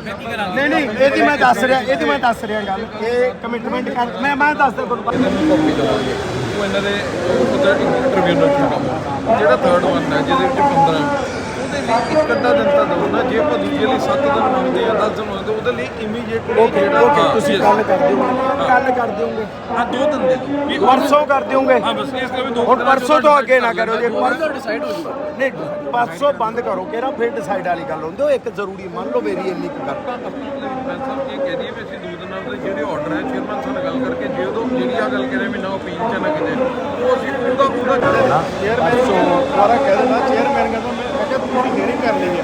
ਮਤਲਬ ਨਹੀਂ ਨਹੀਂ ਇਹਦੀ ਮੈਂ ਦੱਸ ਰਿਹਾ ਇਹਦੀ ਮੈਂ ਦੱਸ ਰਿਹਾ ਗੱਲ, ਇਹ ਕਮਿਟਮੈਂਟ ਕਰ ਮੈਂ ਮੈਂ ਦੱਸਦਾ ਤੁਹਾਨੂੰ ਕਾਪੀ ਦਵਾਂਗੇ ਉਹ ਇਹਨਾਂ ਦੇ ਉਹਦਾ ਟ੍ਰਿਬਿਊਨਲ ਚ ਜਿਹੜਾ ਥਰਡ ਵਨ ਹੈ, ਜਿਹਦੇ ਵਿੱਚ 15 ਲਈ ਇੱਕ ਅੱਧਾ ਦਿਨ ਤਾਂ ਦਿਓ ਨਾ ਜੇ ਆਪਾਂ ਦੂਜੇ ਲਈ 7 ਦਿਨ ਮੰਗਦੇ ਆ 10 ਦਿਨ ਮੰਗਦੇ ਉਹਦੇ ਲਈ ਇਮੀਡੀਏਟਲੀ ਓਕੇ ਓਕੇ ਤੁਸੀਂ ਕੱਲ ਕਰ ਦਿਓਗੇ। ਕੱਲ ਕਰ ਦਿਓਗੇ। ਹਾਂ ਦੋ ਦਿਨ ਦੇ ਦਿਓ। ਵੀ ਪਰਸੋਂ ਕਰ ਦਿਓਗੇ। ਹਾਂ ਬਸ ਇਸ ਲਈ ਵੀ ਦੋ ਹੁਣ ਪਰਸੋਂ ਤੋਂ ਅੱਗੇ ਨਾ ਕਰੋ ਜੇ ਪਰਸੋਂ ਡਿਸਾਈਡ ਹੋ ਜੂਗਾ ਨਹੀਂ ਪਰਸੋਂ ਬੰਦ ਕਰੋ ਕਿਹੜਾ ਫਿਰ ਡਿਸਾਈਡ ਵਾਲੀ ਗੱਲ ਹੁੰਦੀ ਉਹ ਇੱਕ ਜ਼ਰੂਰੀ ਮੰਨ ਲਓ ਮੇਰੀ ਇੰਨੀ ਕੁ ਗੱਲ। ਸਾਹਿਬ ਇਹ ਕਹਿ ਦਈਏ ਵੀ ਅਸੀਂ ਦੋ ਦਿਨਾਂ ਦੇ ਜਿਹੜੇ ਆਰਡਰ ਹੈ ਚੇਅਰਮੈਨ ਸਾਹਿਬ ਨਾਲ ਗੱਲ ਕਰਕੇ ਜੇ ਉਦੋਂ ਜਿਹੜੀ ਆ ਗੱਲ ਕਰੇ ਵੀ ਨਾ ਅਪੀਲ ਚ ਨਾ ਕਿਤੇ ਉਹ ਅਸੀਂ ਉਹਦਾ ਉਹਦਾ ਚੇਅਰਮੈਨ ਸੋ ਦੁਬਾਰਾ ਕਹਿ ਦੇਣਾ ਚੇਅਰਮੈਨ ਕਹਿੰਦਾ ਮੈਂ ਮੈਂ ਕਿਹਾ ਤੁਸੀਂ ਹੀਅਰਿੰਗ ਕਰ ਲਈ ਹੈ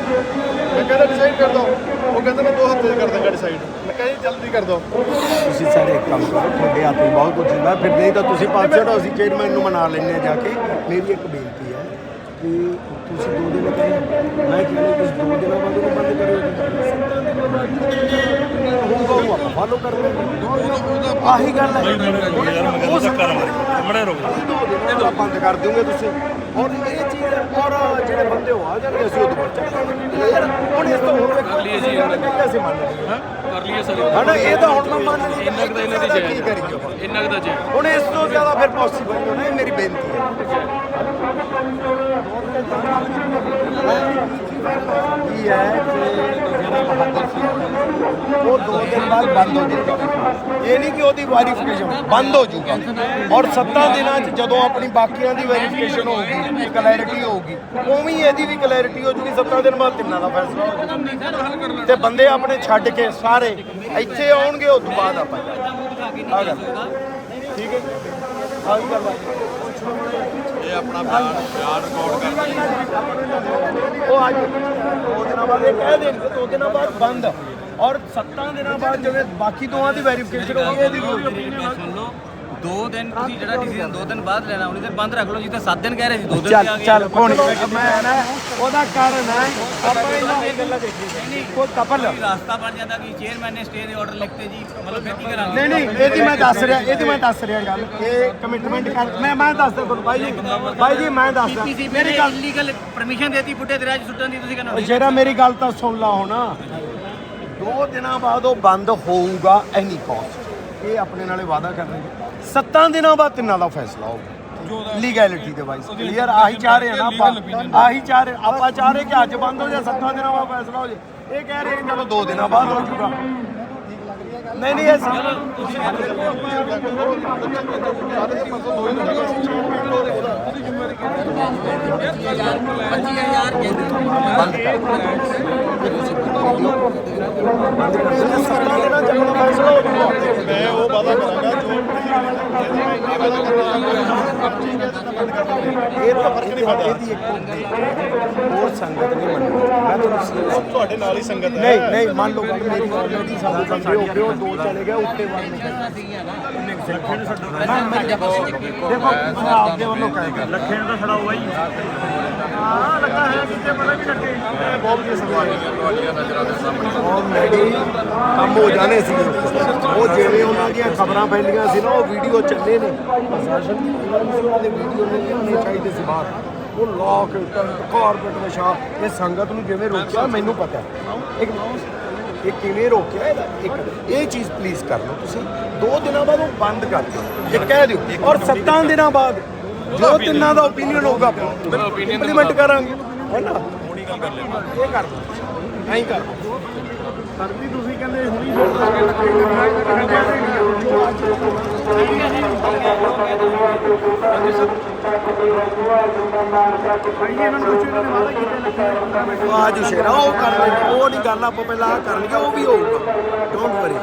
ਮੈਂ ਕਹਿੰਦਾ ਡਿਸਾਈਡ ਕਰ ਦੋ ਉਹ ਕਹਿੰਦਾ ਮੈਂ ਦੋ ਹਫ਼ਤੇ 'ਚ ਕਰ ਦਾਂਗਾ ਡਿਸਾਈਡ ਮੈਂ ਕਹਿੰਦਾ ਜੀ ਜਲਦੀ ਕਰ ਦੋ। ਤੁਸੀਂ ਸਾਰੇ ਇੱਕ ਕੰਮ ਕਰੋ ਤੁਹਾਡੇ ਹੱਥ ਬਹੁਤ ਕੁਝ ਹੁੰਦਾ। ਫਿਰ ਨਹੀਂ ਤਾਂ ਤੁਸੀਂ ਪੰਜ ਛੱਡੋ ਅਸੀਂ ਚੇਅਰਮੈਨ ਨੂੰ ਮਨਾ ਲੈਂਦੇ ਹਾਂ ਜਾ ਕੇ। ਮੇਰੀ ਇੱਕ ਬੇਨਤੀ ਹੈ ਕਿ ਤੁਸੀਂ ਦੋ ਦਿਨ ਕਹੇ ਮੈਂ ਕਹਿੰਦਾ ਤੁਸੀਂ ਦੋ ਦਿਨਾਂ ਬਾਅਦ ਉਹਨੂੰ ਬੰਦ ਹੋਊਗਾ ਉਹ ਆਪਾਂ ਫਾਲੋ ਕਰ ਲੈਂਦੇ ਆਹੀ ਗੱਲ ਹੈ। ਉਹ ਚੱਕਰ ਮੜੇ ਰੁਕ ਇਹ ਬੰਦ ਕਰ ਦਿਓਗੇ ਤੁਸੀਂ। ਔਰ ਇਹ ਚੀਜ਼ ਔਰ ਜਿਹੜੇ ਬੰਦੇ ਹੋ ਆ ਜਾਣਗੇ ਅਸੀਂ ਬੱਚਾ ਯਾਰ ਹੁਣ ਇਸ ਤੋਂ ਹੁਣ ਕਰ ਲਈਏ ਜੀ। ਅਸੀਂ ਮੰਨ ਲਈਏ। ਕਰ ਲਈਏ ਸਰ। ਹਨਾ ਇਹ ਤਾਂ ਹੁਣ ਮੈਂ ਮੰਨ ਲਈ ਇੰਨਾ ਕੁ ਤਾਂ ਇਹਨਾਂ ਦੀ ਕੀ ਜਾਇਜ਼ ਕਰੀਏ ਆਪਾਂ? ਇੰਨਾ ਕੁ ਤਾਂ ਜੇ ਹੁਣ ਇਸ ਤੋਂ ਜ਼ਿਆਦਾ ਫਿਰ ਪੋਸੀਬਲ ਨਹੀਂ ਹੋਣਾ ਇਹ ਮੇਰੀ ਬੇਨਤੀ ਹੈ। ਕੀ ਹੈ ਕਿ ਜਿਹੜਾ ਬਹਾਦਰ ਸੀ ਉਹ ਦੋ ਦਿਨ ਬਾਅਦ ਬੰਦ ਹੋ ਜਾਏਗਾ ਇਹ ਨਹੀਂ ਕਿ ਉਹਦੀ ਵੈਰੀਫਿਕੇਸ਼ਨ ਬੰਦ ਹੋ ਜਾਊਗਾ। ਔਰ 7 ਦਿਨਾਂ 'ਚ ਜਦੋਂ ਆਪਣੀ ਬਾਕੀਆਂ ਦੀ ਵੈਰੀਫਿਕੇਸ਼ਨ ਹੋਊਗੀ ਕਲੈਰਿਟੀ ਹੋਊਗੀ ਉਵੇਂ ਹੀ ਇਹਦੀ ਵੀ ਕਲੈਰਿਟੀ ਹੋ ਜੂਗੀ 7 ਦਿਨ ਬਾਅਦ ਤਿੰਨਾਂ ਦਾ ਫੈਸਲਾ ਹੋ ਜਾਊਗਾ। ਤੇ ਬੰਦੇ ਆਪਣੇ ਛੱਡ ਕੇ ਸਾਰੇ ਇੱਥੇ ਆਉਣਗੇ ਉਸ ਤੋਂ ਬਾਅਦ ਆਪਾਂ ਜਾਵਾਂਗੇ। ਆ ਗੱਲ। ਠੀਕ ਹੈ ਗੱਲ ਇਹ ਆਪਣਾ ਬਿਆਨ ਬਿਆਨ ਰਿਕਾਰਡ ਕਰ ਉਹ ਅੱਜ ਦੋ ਦਿਨਾਂ ਬਾਅਦ ਇਹ ਕਹਿ ਦੇਣਗੇ ਦੋ ਦਿਨਾਂ ਬਾਅਦ ਬੰਦ। ਔਰ 7 ਦਿਨਾਂ ਬਾਅਦ ਜਿਵੇਂ ਬਾਕੀ ਦੋਵਾਂ ਦੀ ਵੈਰੀਫਿਕੇਸ਼ਨ ਵੀ ਹੋਊਗੀ। ਸੁਣ ਲਓ। ਦੋ ਦਿਨ ਤੁਸੀਂ ਜਿਹੜਾ ਡਿਸੀਜਨ ਦੋ ਦਿਨ ਬਾਅਦ ਲੈਣਾ ਉਹਨੇ ਤੇ ਬੰਦ ਰੱਖ ਲਓ ਜੀ ਤਾਂ 7 ਦਿਨ ਕਹਿ ਰਹੇ ਸੀ ਦੋ ਦਿਨ ਤੇ ਚੱਲ ਆ ਗਏ। ਚੱਲ ਕੋਣ ਮੈਂ ਨਾ ਉਹਦਾ ਕਾਰਨ ਹੈ ਆਪਾਂ ਇਹਨਾਂ ਇਹ ਗੱਲਾਂ ਦੇਖੀਏ ਕੋਈ ਕਪਲ। ਕੋਈ ਰਾਸਤਾ ਬਣ ਜਾਂਦਾ ਕਿ ਚੇਅਰਮੈਨ ਨੇ ਸਟੇ ਦੇ ਆਰਡਰ ਲਿਖਤੇ ਜੀ ਮਤਲਬ ਫਿਰ ਕੀ ਕਰਾਂਗੇ? ਨਹੀਂ ਨਹੀਂ ਇਹਦੀ ਮੈਂ ਦੱਸ ਰਿਹਾ ਇਹਦੀ ਮੈਂ ਦੱਸ ਰਿਹਾ ਗੱਲ। ਇਹ ਕਮਿਟਮੈਂਟ ਕਰ ਮੈਂ ਮੈਂ ਦੱਸਦਾ ਤੁਹਾਨੂੰ ਬਾਈ ਜੀ। ਬਾਈ ਜੀ ਮੈਂ ਦੱਸਦਾ ਪੀਸੀਬੀ ਮੇਰੀ ਨੇ ਗੱਲ ਇਲੀਗਲ ਪਰਮਿਸ਼ਨ ਦੇਤੀ ਬੁੱਢੇ ਦਰਿਆ 'ਚ ਸੁੱਟਣ ਦੀ ਤੁਸੀਂ ਉਹ ਕਹਿੰਦੇ ਜਿਹੜਾ ਮੇਰੀ ਗੱਲ ਤਾਂ ਸੁਣ ਲਾ ਹੁਣ। ਦੋ ਦਿਨਾਂ ਬਾਅਦ ਉਹ ਬੰਦ ਹੋਊਗਾ ਐਨੀ ਕਾਸਟ ਇਹ ਆਪਣੇ ਨਾਲੇ ਵਾਅਦਾ ਕਰ ਰਹੇ ਸੱਤਾਂ ਦਿਨਾਂ ਬਾਅਦ ਤਿੰਨਾਂ ਦਾ ਫੈਸਲਾ ਹੋਊਗਾ। ਲੀਗੈਲਿਟੀ ਦੇ ਵਾਈਸ ਕਲੀਅਰ ਆਹੀ ਚਾਹ ਰਹੇ ਆ ਨਾ ਆਪਾਂ। ਆਹੀ ਚਾਹ ਰਹੇ ਆਪਾਂ ਚਾਹ ਰਹੇ ਕਿ ਅੱਜ ਬੰਦ ਹੋ ਜਾ ਸੱਤਾਂ ਦਿਨਾਂ ਬਾਅਦ ਫੈਸਲਾ ਹੋ ਜੇ ਇਹ ਕਹਿ ਰਹੇ ਕਿ ਚਲੋ ਦੋ ਦਿਨਾਂ ਬਾਅਦ ਹੋ ਜਾਊਗਾ। ਨਹੀਂ ਨਹੀਂ ਇਹ ਬੰਦ ਕਰ ਸੱਤਾਂ ਦਿਨਾਂ ਚ ਆਪਣਾ ਫੈਸਲਾ ਹੋ ਜਾਊਗਾ ਮੈਂ ਉਹ ਵਾਅਦਾ ਕਰਾਂਗਾ ਜੋ ਇਹ ਤਾਂ ਫ਼ਰਕ ਨਹੀਂ ਪੜਦਾ ਇਹਦੀ ਇੱਕ ਹੋਰ ਸੰਗਤ ਨਹੀਂ ਮੰਨਦੀ ਮੈਂ ਤੁਹਾਨੂੰ ਤੁਹਾਡੇ ਨਾਲ ਹੀ ਸੰਗਤ ਹੈ ਨਹੀਂ ਨਹੀਂ ਮੰਨ ਲਓ ਮੇਰੀ ਆਲਰੇਡੀ ਸਾਡੇ ਬੰਦੇ ਹੋ ਗਏ ਦੋ ਚਲੇ ਗਏ ਉੱਤੇ ਵੜ ਦੇਖੋ ਮੈਂ ਆਪਦੇ ਵੱਲੋਂ ਕਹੇਗਾ ਲੱਖੇ ਦਾ ਛੜਾ ਹੋਇਆ ਜੀ ਹਾਂ ਲੱਗਾ ਹੈ ਕਿਤੇ ਪਤਾ ਵੀ ਲੱਗੇ ਬਹੁਤ ਵਧੀਆ ਸਵਾਲ ਨਜ਼ਰਾਂ ਦੇ ਸਾਹਮਣੇ ਆਲਰੇਡੀ ਕੰਮ ਹੋ ਜਾਣੇ ਸੀ ਉਹ ਜਿਵੇਂ ਦੀਆਂ ਖਬਰਾਂ ਫੈਲੀਆਂ ਸੀ ਨਾ ਉਹ ਵੀਡੀਓ ਚੱਲੇ ਨੇ ਪ੍ਰਸ਼ਾਸਨ ਦੀ ਉਹਨਾਂ ਦੇ ਵੀਡੀਓ ਨਹੀਂ ਚਾਹੀਦੇ ਸੀ ਬਾਹਰ। ਉਹ ਲੋਕ ਕਾਰਪੋਰੇਟ ਵਿਸ਼ਾ ਇਹ ਸੰਗਤ ਨੂੰ ਜਿਵੇਂ ਰੋਕਿਆ ਮੈਨੂੰ ਪਤਾ ਹੈ। ਇੱਕ ਇਹ ਕਿਵੇਂ ਰੋਕਿਆ ਇੱਕ ਇਹ ਚੀਜ਼ ਪਲੀਜ਼ ਕਰ ਲਓ ਤੁਸੀਂ। ਦੋ ਦਿਨਾਂ ਬਾਅਦ ਉਹ ਬੰਦ ਕਰ ਦਿਓ। ਇਹ ਕਹਿ ਦਿਓ। ਔਰ ਸੱਤਾਂ ਦਿਨਾਂ ਬਾਅਦ ਜੋ ਤਿੰਨਾਂ ਦਾ ਓਪੀਨੀਅਨ ਹੋਊਗਾ ਇੰਪਲੀਮੈਂਟ ਕਰਾਂਗੇ। ਹੈ ਨਾ? ਕਰ ਲੈ ਇਹ ਕਰ ਦਿਓ ਐਂ ਕਰ ਦਿਓ ਸਰਦੀ ਤੁਸੀਂ ਕਹਿੰਦੇ ਹੁਣੀ ਆਜੂ ਸ਼ੇਰਾ ਉਹ ਕਰ ਲੈਂਦੇ। ਉਹ ਨਹੀਂ ਗੱਲ ਆਪਾਂ ਪਹਿਲਾਂ ਆਹ ਕਰ ਲਈਏ ਉਹ ਵੀ ਹੋਊਗਾ। Don't worry